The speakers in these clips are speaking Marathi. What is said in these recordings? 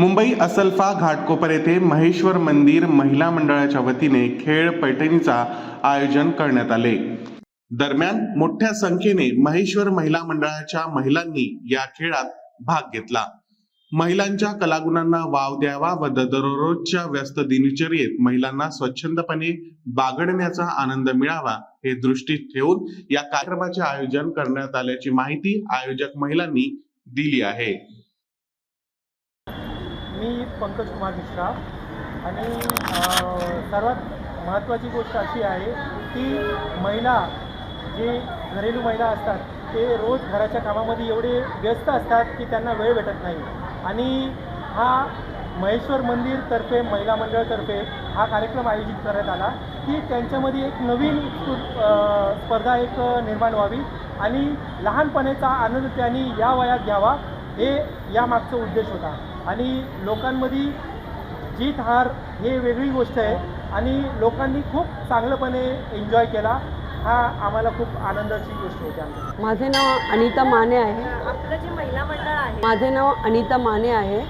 मुंबई असल्फा घाटकोपर येथे महेश्वर मंदिर महिला मंडळाच्या वतीने खेळ पैठणीचा आयोजन करण्यात आले. दरम्यान मोठ्या संख्येने महेश्वर महिला मंडळाच्या महिलांनी या खेळात भाग घेतला. महिलांच्या कलागुणांना वाव द्यावा व दररोजच्या व्यस्त दिनचर्येत महिलांना स्वच्छंदपणे बागडण्याचा आनंद मिळावा हे दृष्टीत ठेवून या कार्यक्रमाचे आयोजन करण्यात आल्याची माहिती आयोजक महिलांनी दिली आहे. मी पंकज कुमार मिश्रा. आणि सर्वात महत्त्वाची गोष्ट अशी आहे की महिला जे घरेलू महिला असतात ते रोज घराच्या कामामध्ये एवढे व्यस्त असतात की त्यांना वेळ भेटत नाही. आणि हा महेश्वर मंदिरतर्फे महिला मंडळतर्फे हा कार्यक्रम आयोजित करण्यात आला की त्यांच्यामध्ये एक नवीन उत्सुक स्पर्धा एक निर्माण व्हावी आणि लहानपणीचा आनंद त्यांनी या वयात घ्यावा हे यामागचा उद्देश होता. आणि लोकांमध्ये जीत हार हे वेगळी गोष्ट आहे. आणि लोकांनी खूप चांगलंपणे एन्जॉय केला. हा आम्हाला खूप आनंदाची गोष्ट होती आमच्या माझे नाव अनिता माने आहे. आपलं जे महिला मंडळ आहे. माझे नाव अनिता माने आहे.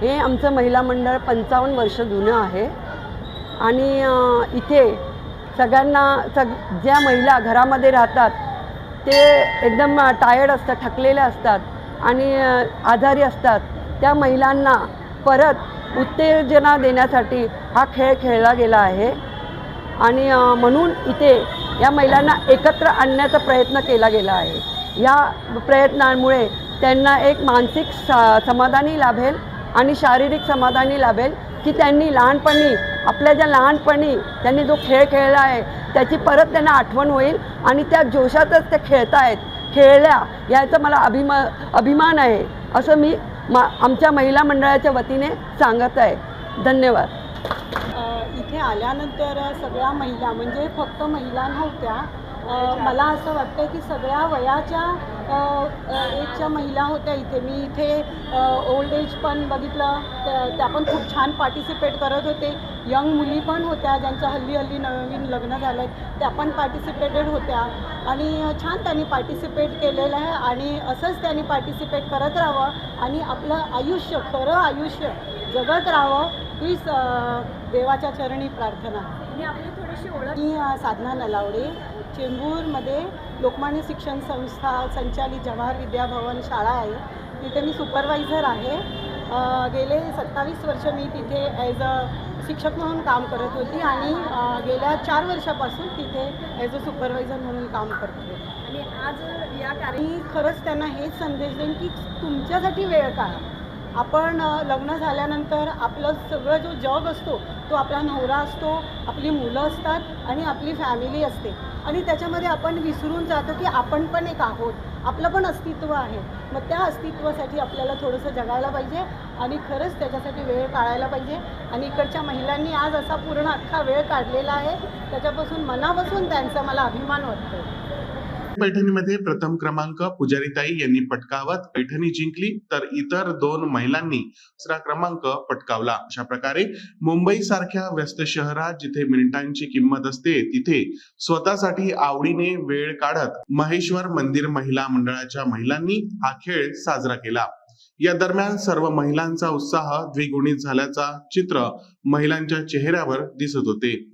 हे आमचं महिला मंडळ पंचावन्न वर्ष जुनं आहे. आणि इथे सगळ्यांना सग ज्या महिला घरामध्ये राहतात ते एकदम टायर्ड असतात थकलेल्या असतात आणि आजारी असतात. त्या महिलांना परत उत्तेजना देण्यासाठी हा खेळ खेळला गेला आहे. आणि म्हणून इथे या महिलांना एकत्र आणण्याचा प्रयत्न केला गेला आहे. या प्रयत्नांमुळे त्यांना एक मानसिक सा समाधानी लाभेल आणि शारीरिक समाधानी लाभेल की त्यांनी लहानपणी आपल्या ज्या लहानपणी त्यांनी जो खेळ खेळला आहे त्याची परत त्यांना आठवण होईल आणि त्या जोशातच ते खेळत आहेत खेळल्या याचा मला अभिमा अभिमान आहे असं मी मा आमच्या महिला मंडळाच्या वतीने सांगत आहे. धन्यवाद. इथे आल्यानंतर सगळ्या महिला म्हणजे फक्त महिला नव्हत्या मला असं वाटतं की सगळ्या वयाच्या एजच्या महिला होत्या इथे. मी इथे ओल्ड एज पण बघितलं. त्या- त्या पण खूप छान पार्टिसिपेट करत होते. यंग मुली पण होत्या ज्यांच्या हल्ली हल्ली नवीन लग्न झालं आहे त्या पण पार्टिसिपेटेड होत्या. आणि छान त्यांनी पार्टिसिपेट केलेलं आहे आणि असंच त्यांनी पार्टिसिपेट करत राहावं आणि आपलं आयुष्य खरं आयुष्य जगत राहावं हीच देवाच्या चरणी प्रार्थना. आणि आपली थोडीशी ओळख मी साधना नलावडे. चेंबूरमध्ये लोकमान्य शिक्षण संस्था संचालित जवाहर विद्याभवन शाळा आहे. तिथे मी सुपरवायझर आहे. गेले सत्तावीस वर्ष मी तिथे ॲज अ शिक्षक म्हणून काम करत होती आणि गेल्या चार वर्षापासून तिथे ॲज अ सुपरवायझर म्हणून काम करते आणि आज या मी खरंच त्यांना हेच संदेश देईन की तुमच्यासाठी वेळ काढा. आपण लग्न झाल्यानंतर आपलं सगळं जो जग असतो तो आपला नवरा असतो आपली मुलं असतात आणि आपली फॅमिली असते. आणि त्याच्यामध्ये आपण विसरून जातो की आपण पण एक आहोत. आपलं पण अस्तित्व आहे. मग त्या अस्तित्वासाठी आपल्याला थोडंसं जगायला पाहिजे आणि खरंच त्याच्यासाठी वेळ काढायला पाहिजे. आणि इकडच्या महिलांनी आज असा पूर्ण अख्खा वेळ काढलेला आहे. त्याच्यापासून मनापासून त्यांचा मला अभिमान वाटतो पैठणीमध्ये प्रथम क्रमांक पुजारीताई यांनी पटकावत पैठणी जिंकली तर इतर दोन महिलांनी दुसरा क्रमांक पटकावला. अशा प्रकारे मुंबई सारख्या व्यस्त शहरात जिथे मिनिटांची किंमत असते तिथे स्वतःसाठी आवडीने वेळ काढत महेश्वर मंदिर महिला मंडळाच्या महिलांनी हा खेळ साजरा केला. या दरम्यान सर्व महिलांचा उत्साह द्विगुणित झाल्याचा चित्र महिलांच्या चेहऱ्यावर दिसत होते.